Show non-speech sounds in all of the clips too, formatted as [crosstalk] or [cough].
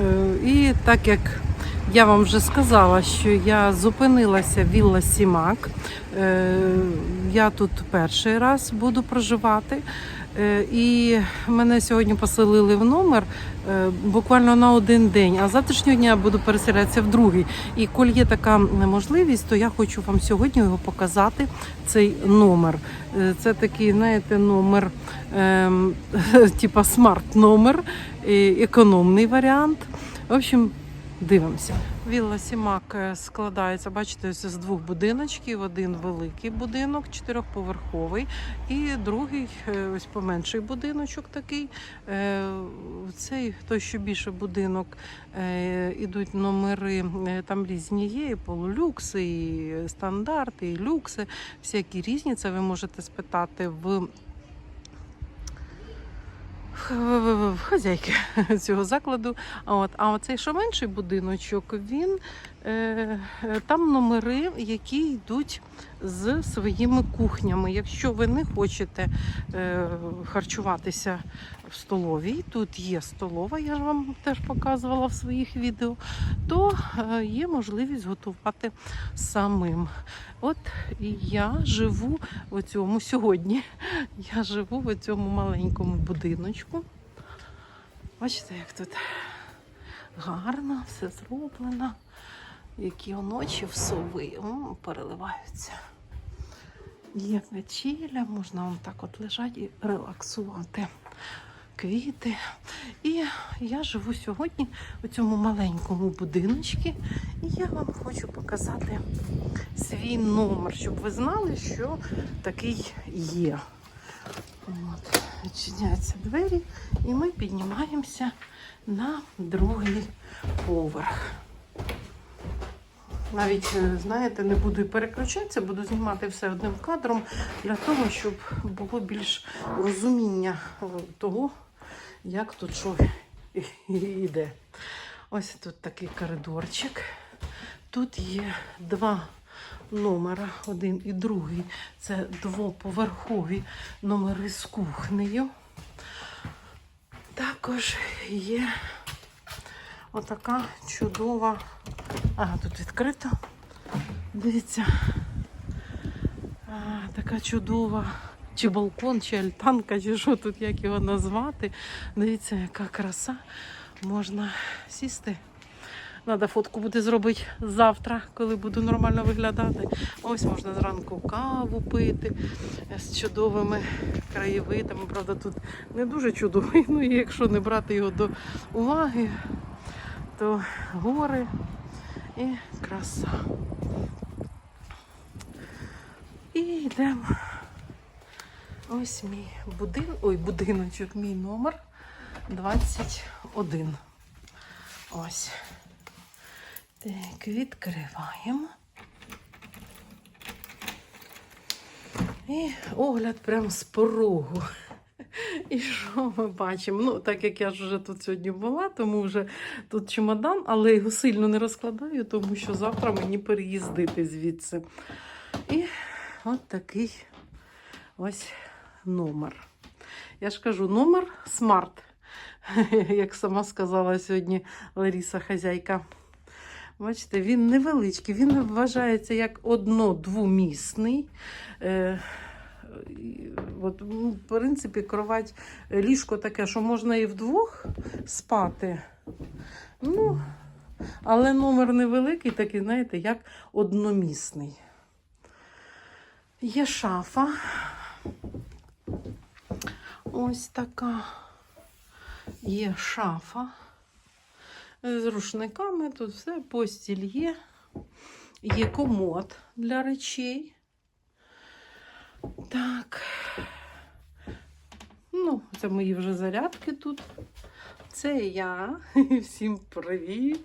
Е, І так як я вам вже сказала, що я зупинилася Вілла Сімак. Е, Я тут перший раз буду проживати. Е, І мене сьогодні поселили в номер е, буквально на один день, а завтрашнього дня буду переселятися в другий. І коли є така можливість, то я хочу вам сьогодні його показати, цей номер. Е, Це такий, знаєте, номер, ем, [laughs] типа смарт-номер, економний варіант. В общем, дивимося. Вілла Сімак складається, бачите, з двох будиночків. Один великий будинок, чотирьохповерховий, і другий е, ось поменший будиночок такий. Е, Цей той, що більше будинок, е, ідуть номери, там різні є, і полулюкси, і стандарти, і люкси, всякі різні. Це ви можете спитати в хазяйки [laughs] цього закладу. От, а оцей що менший будиночок, він там номери, які йдуть з своїми кухнями. Якщо ви не хочете е, харчуватися в столовій, тут є столова, я ж вам теж показувала в своїх відео, то е, є можливість готувати самим. От я живу у цьому сьогодні. Я живу в цьому маленькому будиночку. Бачите, як тут гарно, все зроблено. Які оночі в сови переливаються. Є вечіря, можна вам так от лежати і релаксувати. Квіти. І я живу сьогодні у цьому маленькому будиночку. І я вам хочу показати свій номер, щоб ви знали, що такий є. От, відчиняються двері, і ми піднімаємося на другий поверх. Навіть, е, знаєте, не буду і переключатися, буду знімати все одним кадром для того, щоб було більш розуміння е, того, як тут що йде. Ось тут такий коридорчик. Тут є два номера, один і другий. Це двоповерхові номери з кухнею. Також є отака чудова. Ага, тут відкрито. Дивіться. А, така чудова. Чи балкон, чи альтанка, чи що тут, як його назвати. Дивіться, яка краса. Можна сісти. Треба фотку буде зробити завтра, коли буду нормально виглядати. Ось можна зранку каву пити з чудовими краєвидами. Правда, тут не дуже чудовий. [laughs] Ну і якщо не брати його до уваги, то гори і краса. І йдемо. Ось мій будин... Ой, будиночок, мій номер 21. Ось. Так, відкриваємо. І огляд прямо з порогу. І що ми бачимо? Ну, так як я ж вже тут сьогодні була, тому вже тут чемодан, але його сильно не розкладаю, тому що завтра мені переїздити звідси. І от такий ось номер. Я ж кажу, номер смарт, [laughs] як сама сказала сьогодні Ларіса хазяйка. Бачите, він невеличкий, він вважається як одно-двомісний. От, в принципі, кровать, ліжко таке, що можна і вдвох спати. Ну, але номер невеликий, такий, знаєте, як одномісний. Є шафа. Ось така. Є шафа з рушниками, тут все, постіль є. Є комод для речей. Так. Ну, це мої вже зарядки тут. Це я. [laughs] Всім привіт.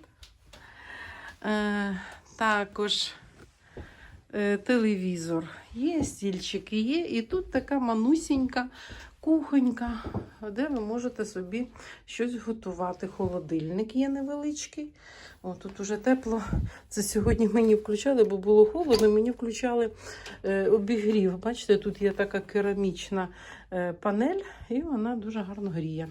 Е, також е, телевізор є, стільчики є. І тут така манусінька кухонька, де ви можете собі щось готувати. Холодильник є невеличкий. О, тут уже тепло. Це сьогодні мені включали, бо було холодно. Мені включали е, обігрів. Бачите, тут є така керамічна е, панель, і вона дуже гарно гріє.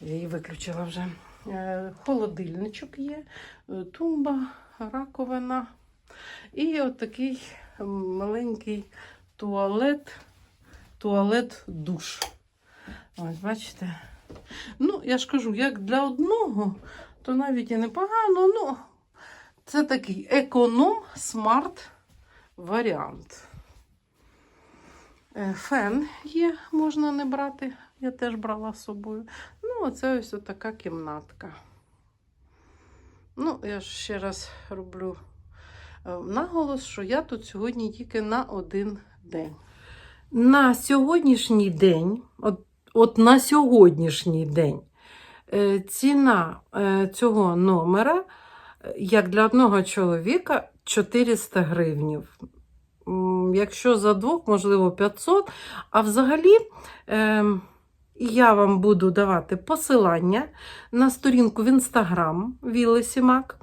Я її виключила вже. Е, Холодильничок є, е, тумба, раковина і отакий маленький туалет, туалет-душ. Ось, бачите? Ну, я ж кажу, як для одного, то навіть і непогано. Ну, це такий економ смарт варіант. Е, Фен є, можна не брати. Я теж брала з собою. Ну, оце ось така кімнатка. Ну, я ж ще раз роблю е, наголос, що я тут сьогодні тільки на один день. На сьогоднішній день, от, от на сьогоднішній день, е, ціна е, цього номера, е, як для одного чоловіка, 400 гривнів. Якщо за двох, можливо, 500. А взагалі, е, я вам буду давати посилання на сторінку в інстаграм Вілли Сімак.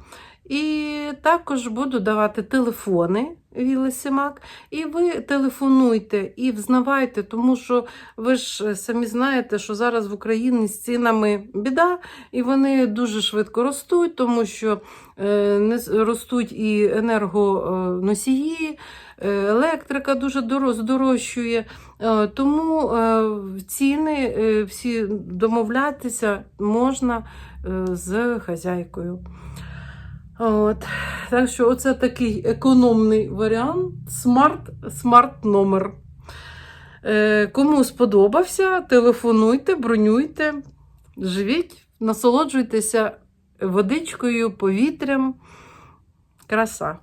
І також буду давати телефони Вілли Сімак. І ви телефонуйте і взнавайте, тому що ви ж е, самі знаєте, що зараз в Україні з цінами біда, і вони дуже швидко ростуть, тому що е, ростуть і енергоносії, е, електрика дуже доро- здорожчує. Е, Тому е, ціни е, всі домовлятися можна е, з хазяйкою. От. Так що оце такий економний варіант, смарт, смарт номер. Е, Кому сподобався, телефонуйте, бронюйте, живіть, насолоджуйтеся водичкою, повітрям. Краса.